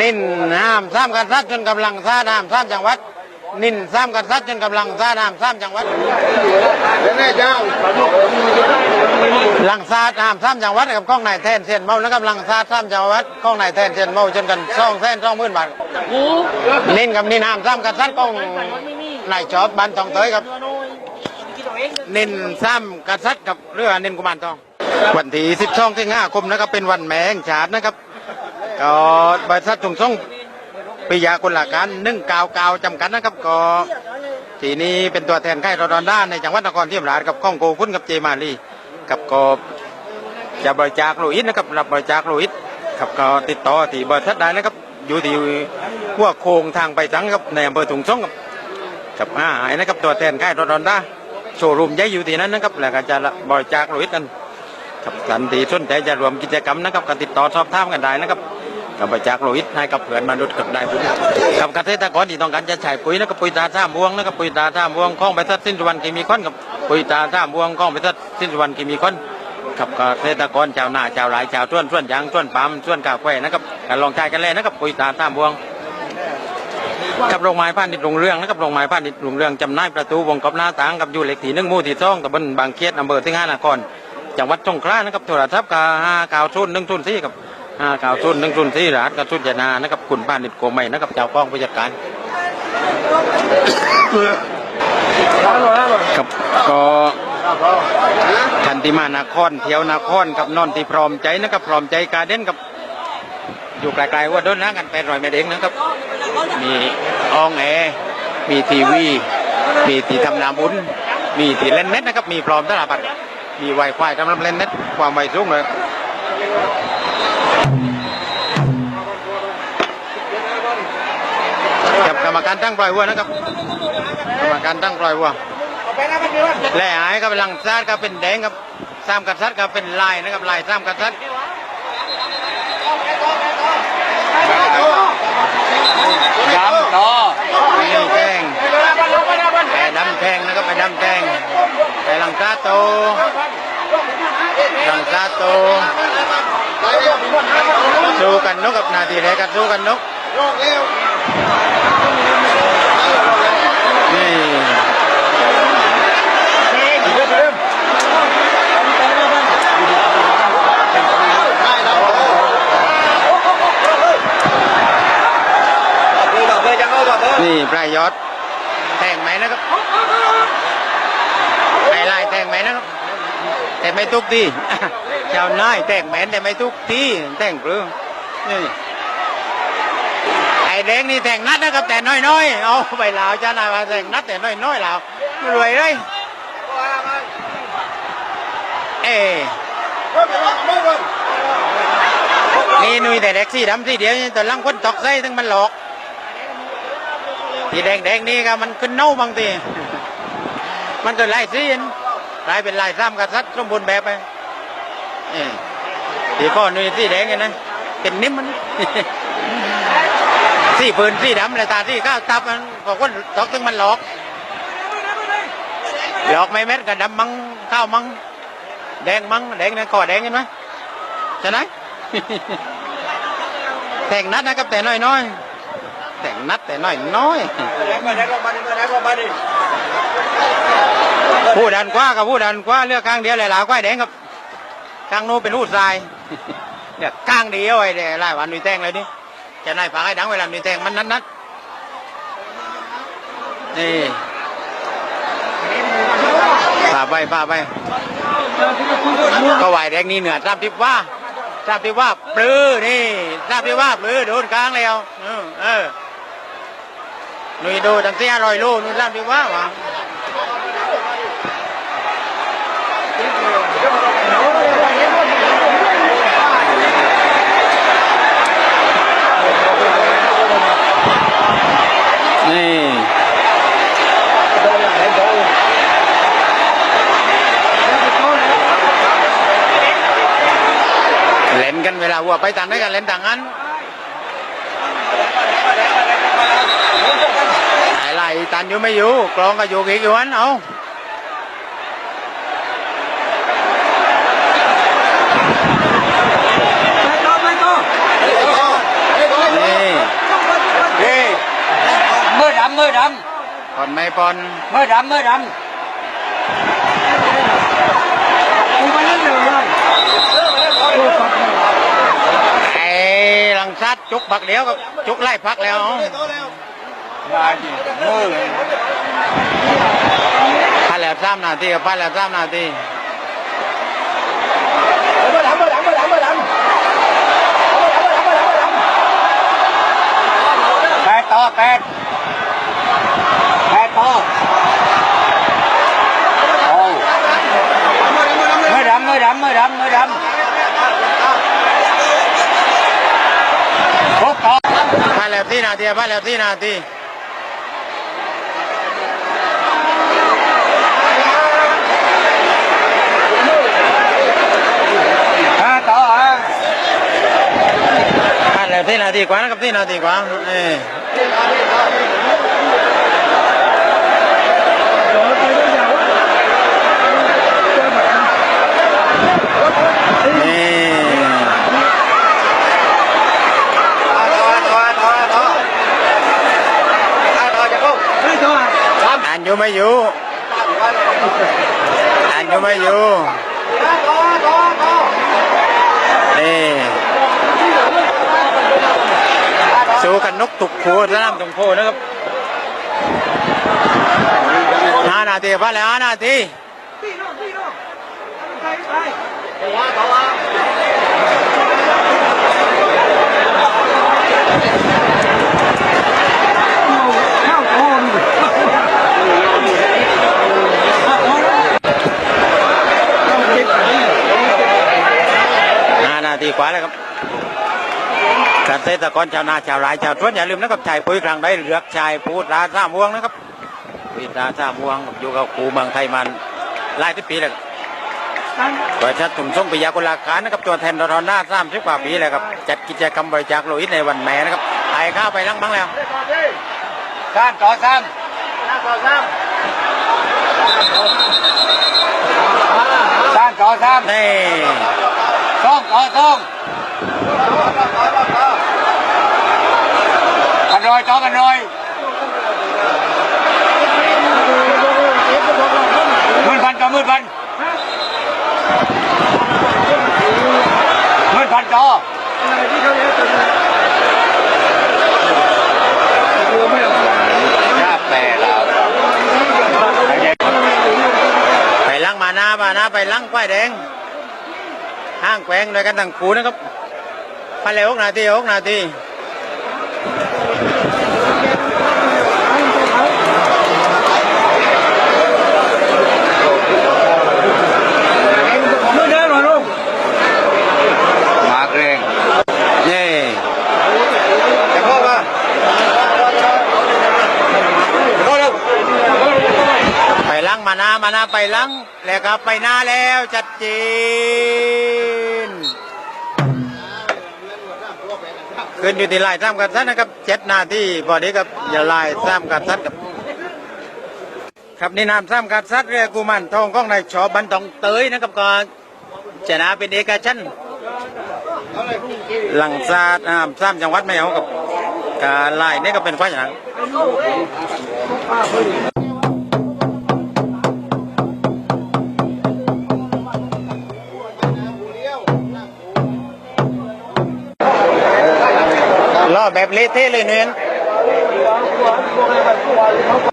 นินห้ามซ้ำกันซัดจนกำลังซาดห้ามซ้ำจังหวัด นินซ้ำกันซัดจนกำลังซาดห้ามซ้ำจังหวัดแน่เจ้าลังซาดห้ามซ้ำจังหวัดกับกล้องนายแทนเซียนเมาแล้วกับลังซาดซ้ำจังหวัดกล้องนายแทนเซียนเมาจนกันซ่องแสนซ่องหมื่นบาทนินกับนินห้ามซ้ำกันซัดกล้องนายจอบบันทองเตยครับนินซ้ำกษัตริย์กับเรือนินกุมารทอง วันที่สิบช่องที่ห้าคมนะครับเป็นวันแมงฉาดนะครับ ก็บริษัทถุงช่งปิยากุณหลากการนึ่งกาวกาวจำกัดนะครับก็ทีนี้เป็นตัวแทนค่ายรอดอนด้านในจังหวัดนครศรีธรรมราชกับข้องโกคุณกับเจมาลีกับก็จะบริจาคโลหิตนะครับรับบริจาคโลหิตครับก็ติดต่อที่บริษัทได้นะครับอยู่ที่หัวโค้งทางไปจังครับในอำเภอถุงช่งครับกับอาหายนะครับตัวแทนค่ายรอดอนด้าโชว์รูมใหญ่อยู่ที่นั้นนะครับแล้วก็จะบริจาคโลหิตกันกับสันติสนใจจะรวมกิจกรรมนะครับก็ติดต่อสอบถามกันได้นะครับ กับบริจาคโลหิตให้กับเพื่อนมนุษย์กับได้บุญกับเกษตรกรที่ต้องการจะใช้ปุ๋ยนะครับปุ๋ยตาท่ามวงนะครับปุ๋ยตาท่ามวงข้องบริษัทสิ้นวรรณเคมีคอนกับปุ๋ยตาท่ามวงข้องบริษัทสิ้นวรรณเคมีคอนกับเกษตรกรชาวนาชาวไร่ชาวต้วนต้วนยางต้วนปาล์มต้วนกาแฟนะครับการลองใช้กันเลยนะครับปุ๋ยตาท่ามวงกับโรงไม้พาณิชย์โรงเรื่องนะครับโรงไม้พาณิชย์โรงเรื่องจำหน่ายประตูวงกบหน้าต่างกับอยู่เหล็กที่หนึ่งมู่ที่สองตำบลบางเคียดอำเภอสิงหานครจังหวัดสงขลานะครับโทรศัพท์กับห้าเก้าศูนหนึ่งศูนสี่กับ ห้าเก้าศูนหนึ่งศูนย์สี่รหัสกับชุดยานานะครับคุณพาณิชย์โกไม่นะครับเจ้าของผู้จัดการครับก็ทันติมานครเที่ยวนครกับนอนที่พร้อมใจนะครับพร้อมใจการเด่นกับอยู่ไกลๆว่าโดนนะกันเป็นรอยเมตรเองนะครับ มีอองแอร์มีทีวี มีที่ทำนาบุญมีทีเล่นเน็ตนะครับ มีพร้อมตลาดบัตรมีไวไฟสำหรับเล่นเน็ตความไวสูงเลย กับกรการตั้งปล่อยวัวนะครับกรรมการตั้งปล่อยวัวแหล่หายก็เป็นลังซาดก็เป็นแดงครับสามกษัตริย์ก็เป็นลายนะครับลายสามกษัตริย์ดำต่อนี่แทงไอ้ดำแทงนะครับไอ้ดำแทงไอ้ลังซาโตลังซาโตสู้กันนกกับนาทีแรกก็สู้กันนกนี่นี่ปลา ยอดแทงไหมนะครับไอ้ลายแทงไหมนะครับ แต่ไม่ทุกทีเจ้านายแต่งแมนแต่ไม่ทุกทีแต่งเปลืองนี่ไอ้แดงนี่แต่งนัดนะครับ แต่น้อยๆเอาไปลาวจ้านายมาแต่งนัดแต่น้อยๆลาวรวยเลยเอ้นี่นุยแต่เด็กสีดำสีเดียวนี่แต่ลังคนตอกไส้ถึงมันหลอก ที่แดงนี่ก็มันขึ้นเน่าบางทีมันก็ลายสีนลายเป็นลายซ้ำกษัตริย์สมบูรณ์แบบไปเออสีข้อนุยสีแดงไงนะเป็นนิ่มมันสีปืนสีดำเลยตาสีข้าวตับมันบอกว่าตอกถึงมันหลอกหลอกไม่เม็ดกับดำมังข้าวมังแดงมังแดงนะคอแดงเห็นไหมใช่ไหมแต่งนัดนะครับแต่น้อยน้อยๆ แต่งนัดแต่น้อยน้อยๆผู้ดันกว่ากับผู้ดันกว่าเลือกข้างเดียวเลยหลาควายแดงครับข้างโน้นเป็นรูดทรายเนี่ยข้างเดียวไอ้เนี่ยไล่วันนุยแตงเลยนี่จะนายฝากให้ดังเวลานุยแตงมันนัดนัดนี่พาไปพาไปก็ไหวแดงนี่เหนือทราบทิพว่าทราบทิพว่าปลื้อนี่ทราบทิพว่าปลื้อโดนกลางแล้วเออเออ หนุ่ยดูตั้งแต่อร่อยลูกนุ่นราบทิพว่าวะนี่เล่นกันเวลาวัวไปต่างได้กันเล่นต่างนั้น ตันอยู่ไม่อยู่กรองก็อยู่กี่วันเอามือดำผ่อนไม่ผ่อนมื่อดำมือดำไอ้หลังซัดจุกผักเดียวกับจุกไล่พักแล้ว มาดิมือเลยพันแล้วสามนาทีกับพันแล้วสามนาทีแปดต่อแปดแปดต่อโอ้มือดำไมือดำไมือดำไมือดำครบต่อพันแล้วที่นาทีพันแล้วที่นาที ห้าต่อฮะ พันแล้วที่นาทีกว่านะครับที่นา สู้กันนกตุกโคสนามตรงโคนะครับห้านาทีพันแล้วห้านาที ห้านาทีกว่าแล้วครับเก ษตรกรชาวนาชาวไร่ชาวสวนอย่าลืมนะครับชายปุ๋ยครั้งใดเลือกชายพูดราซาม่วงนะครับปีราซาม่วงอยู่กับครูเมืองไทยมันหลายที่ปีแล้วประชาชนส่งปิยากุลาการนะครับตัวแทนรทหน้าสามสิบกว่าปีแล้วครับจัดกิจกรรมบริจาคโลหิตในวันแม่นะครับไอ้ข้าวไปลังบ้างแล้วสามต่อสามสามต่อสามนี่สองต่อสองกันรอยต่อกันรอย หมื่นพันต่อหมื่นพันหมื่นพันต่อชาแปรเราไปลังมาหน้ามาหน้าไปลังป้ายแดง ห้างแกวงด้วยกันทั้งคู่นะครับไปเลยหกนาทีหกนาที มือเดินหน่อยลูกมาเกรง นี่ จะเข้ามาเข้าเร็ว ไปลังมาห นามาหน้าไปลังแล้วก็ไปหน้าแล้วจัดจีนขึ้นอยู่ที่ลายสามกับทัดนะครับเจ็ดนาทีพอดีครับอย่าลายสามกับทัดครับครับนี่นามสามกับทัดเรียกกุมันทองของในชอบันตองเตยนะครับก็ชนะเป็นเอกชันหลังซาดอ่าสามจังหวัดไม่เอากับการไล่นี่ก็เป็นควายหนัง แบบเละเทะเลยเนียน